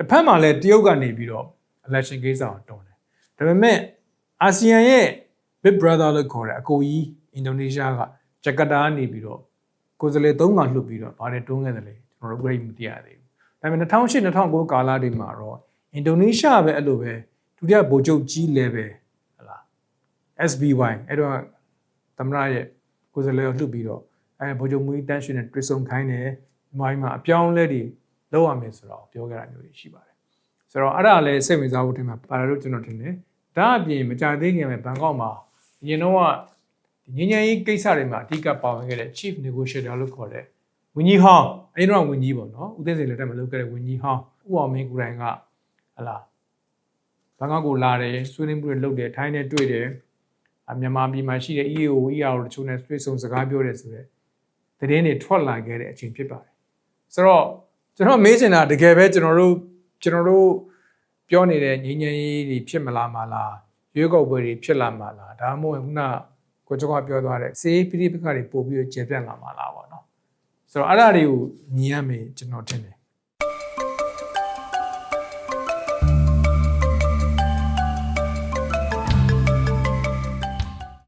တစ်ဖက်မှာလည်းတရုတ်ကနေပြီးတော့ election ကိစ္စကိုတွန်းတယ်ဒါပေမဲ့အာဆီယံရဲ့ big brother လို့ခေါ်တဲ့အကိုကြီးအင်ဒိုနီးရှားကဂျကာတာကနေပြီးတော့ကိုယ်စားလှယ်၃ခါလှုပ်ပြီးတော့ဘာတွေတွန်းခဲ့တယ်လဲကျွန်တော်တို့ပြိမသိရသေးဘူးဒါပေမဲ့2008 2009ကာလတွေမှာတော့အင်ဒိုနီးရှားပဲအဲ့လိုပဲဒုတိယဗိုလ်ချုပ်ကြီး level ဟလာ SBY အဲ့တော့သမ္မတရဲ့ကိုယ်စားလှယ်ကိုလှုပ်ပြီးတော့အဲဗိုလ်ချုပ်မူကြီးတန်းရှင်နဲ့တွေ့ဆုံခိုင်းတယ်ဒီမှာမှာအပြောင်းအလဲတွေ လုပ်ရမယ်ဆိုတော့ပြောခဲ့တာမျိုးတွေရှိပါတယ်ဆိုတော့အဲ့ဒါလည်းစိတ်ဝင်စားဖို့ထင်မှာပါလို့ကျွန်တော်ထင်တယ်ဒါအပြင်မကြသေးခင်မှာဘန်ကောက်မှာအရင်တော့ကဒီငញ្ញရေးကိစ္စတွေမှာအဓိကပါဝင်ခဲ့တဲ့ chief negotiator လို့ခေါ်တဲ့ဝင်းကြီးဟောင်းအဲ့ဒီတော့ဝင်းကြီးပေါ့နော်ဦးသိန်းစိန်လက်ထက်မှာလုပ်ခဲ့တဲ့ဝင်းကြီးဟောင်းဦးအောင်မင်းကိုယ်တိုင်ကဟလာဘန်ကောက်ကိုလာတယ်ဆွေးနွေးမှုတွေလုပ်တယ်ထိုင်းနဲ့တွေ့တယ်အမြန်မာပြည်မှာရှိတဲ့ EAO EAO တချို့နဲ့တွေ့ဆုံစကားပြောတယ်ဆိုတော့သတင်းတွေထွက်လာခဲ့တဲ့အချိန်ဖြစ်ပါတယ်ဆိုတော့ ကျွန်တော်မေးချင်တာတကယ်ပဲကျွန်တော်တို့ကျွန်တော်တို့ပြောနေတဲ့ငញ្ញရေးတွေဖြစ်မလားမလားရွေးကောက်ပွဲတွေဖြစ်လာမလားဒါမှမဟုတ်ခုနကိုကျော်ကပြောသွားတဲ့စေးပိဋိပက္ခတွေပို့ပြီးကျေပြန့်လာမှာလားပေါ့နော်ဆိုတော့အဲ့ဒါတွေကိုမြင်ရမယ်ကျွန်တော်ထင်တယ်